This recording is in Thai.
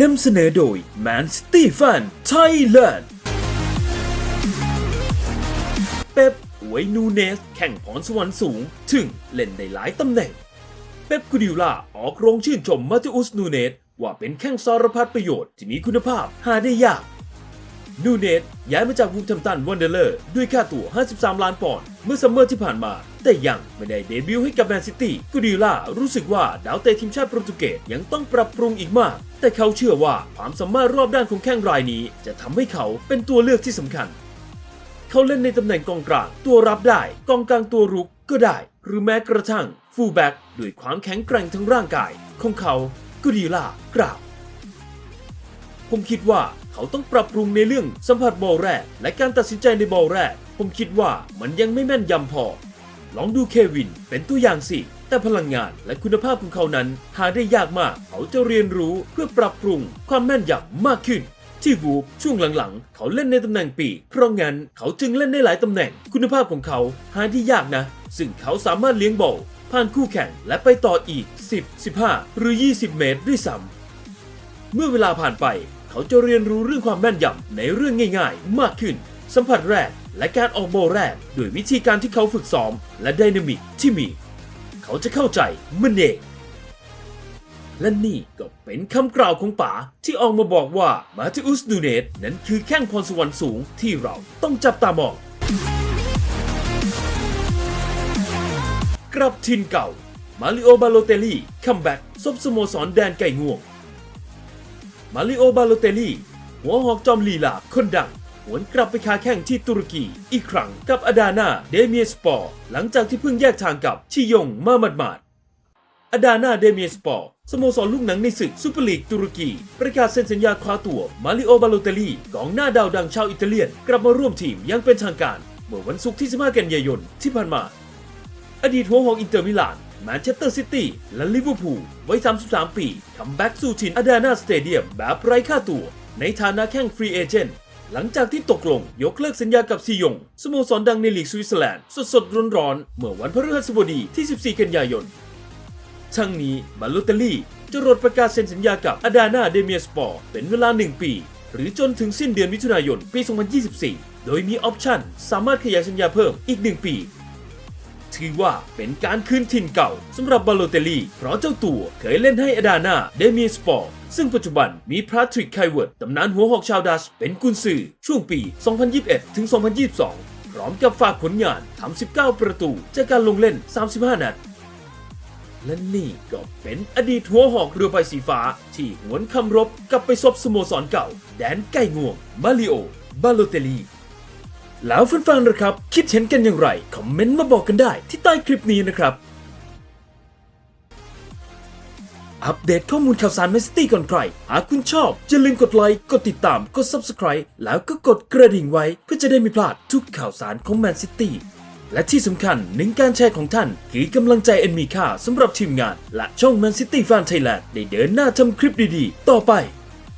นำเสนอโดย Man City Fan Thailand เป๊ปหวยนูเนส แข่งพรสวรรค์สูง ถึงเล่นได้หลายตำแหน่ง เป๊ปกูดิวล่าออกโรงชื่นชมมาติอุสนูเนส ว่าเป็นแข้งสารพัดประโยชน์ที่มีคุณภาพหาได้ยาก นูเนสย้ายมาจากวูฟแฮมตันวันเดอร์เลอร์ด้วยค่าตัว53 ล้านปอนด์เมื่อซัมเมอร์ที่ผ่านมา แต่ยังไม่ได้เดบิวต์ให้กับแมนซิตี้กูดิล่ารู้สึกว่าดาวเตะทีมชาติโปรตุเกสยังต้องปรับปรุงอีกมาก แต่เขาเชื่อว่าความสามารถรอบด้านของแข้งรายนี้ จะทำให้เขาเป็นตัวเลือกที่สำคัญ เขาเล่นในตำแหน่งกองกลาง ตัวรับได้กองกลางตัวรุกก็ได้ หรือแม้กระทั่งฟูลแบ็กด้วยความแข็งแกร่งทั้งร่างกาย ของเขากูดิล่ากล่าวผมคิดว่า เขาต้องปรับปรุงในเรื่องสัมผัสบอลแรก และการตัดสินใจในบอลแรก ผมคิดว่ามันยังไม่แม่นยำพอ ลองดูเควินเป็นตัวอย่างสิ แต่พลังงานและคุณภาพของเขานั้นหาได้ยากมาก เขาจะเรียนรู้เพื่อปรับปรุงความแม่นยำมากขึ้นที่วูฟช่วงหลังๆ เขาเล่นในตำแหน่งปีกเพราะงั้นเขาจึงเล่นได้หลายตำแหน่ง คุณภาพของเขาหาที่ยากนะ ซึ่งเขาสามารถเลี้ยงบอลผ่านคู่แข่งและไปต่ออีก 10 15 หรือ 20 เมตรด้วยซ้ำเมื่อเวลาผ่านไป เขาจะเรียนรู้เรื่องความแม่นยำในเรื่องง่ายๆ มากขึ้น สัมผัสแรกและการออกโบแรกด้วยวิธีการที่เขาฝึกซ้อม และไดนามิกที่มี เขาจะเข้าใจมันเองและนี่ก็เป็นคำกล่าวของป๋าที่ออกมาบอกว่ามาติอุสนูเนสนั้นคือแข้งพรสวรรค์สูงที่เราต้องจับตามอง กลับทินเก่า มาริโอบาโลเตลี่คัมแบ็กซบสโมสรแดนไก่งวง มาริโอบาโลเตลี่หัวหอกจอมลีลาคนดังหวนกลับไปคาแข่งที่ตุรกี อีกครั้งกับอาดานาเดเมียสปอร์ หลังจากที่เพิ่งแยกทางกับชิยงมาหมาดๆอาดานาเดเมียสปอร์สโมสรลูกหนังในศึกซูเปอร์ลีกตุรกี ประกาศเซ็นสัญญาคว้าตัวมาริโอบาโลเตลี่กองหน้าดาวดังชาวอิตาเลียน กลับมาร่วมทีมยังเป็นทางการ เมื่อวันศุกร์ที่ 15 กันยายนที่ผ่านมา อดีตหัวหอกอินเตอร์มิลาน แมนเชสเตอร์ซิตี้และลิเวอร์พูลวัย 33 ปีคัมแบ็กสู่ทินอาดานาสเตเดียมแบบไร้ค่าตัว ในฐานะแข้งฟรีเอเจนต์หลังจากที่ตกลงยกเลิกสัญญากับซียง สโมสรดังในลีกสวิตเซอร์แลนด์สดๆร้อนๆเมื่อวันพฤหัสบดีที่ 14 กันยายน ทั้งนี้บาลูเตลลี่จะรดประกาศเซ็นสัญญากับอาดานาเดเมียสปอร์เป็นเวลา 1 ปี หรือจนถึงสิ้นเดือนมิถุนายนปี 2024 โดยมีออปชั่นสามารถขยายสัญญาเพิ่มอีก 1 ปี ถือว่าเป็นการคืนถิ่นเก่าสำหรับบาโลเตลลี่เพราะเจ้าตัวเคยเล่นให้อดานาเดเมียสปอร์ซึ่งปัจจุบันมีพาทริกไคเวิร์ดตำนานหัวหอกชาวดัชเป็นกุนซือช่วงปี 2021 ถึง 2022 พร้อมกับฝากผลงานทำ 19 ประตู จากการลงเล่น 35 นัด และนี่ก็เป็นอดีตหัวหอกเรือใบสีฟ้า ที่หวนคำรบกลับไปซบสโมสรเก่า แดนไก่งวงมาริโอบาโลเตลลี แล้วแฟนๆนะครับ คิดเห็นกันอย่างไร คอมเมนต์มาบอกกันได้ที่ใต้คลิปนี้นะครับ อัปเดตข้อมูลข่าวสารแมนซิตี้ก่อนใคร หากคุณชอบอย่าลืมกดไลค์ กดติดตาม กด Subscribe แล้วก็กดกระดิ่งไว้ เพื่อจะได้ไม่พลาดทุกข่าวสารของแมนซิตี้ และที่สำคัญหนึ่งการแชร์ของท่าน คือกำลังใจอันมีค่าสำหรับทีมงาน และช่องแมนซิตี้แฟนไทยแลนด์ได้เดินหน้าทำคลิปดีๆ ต่อไป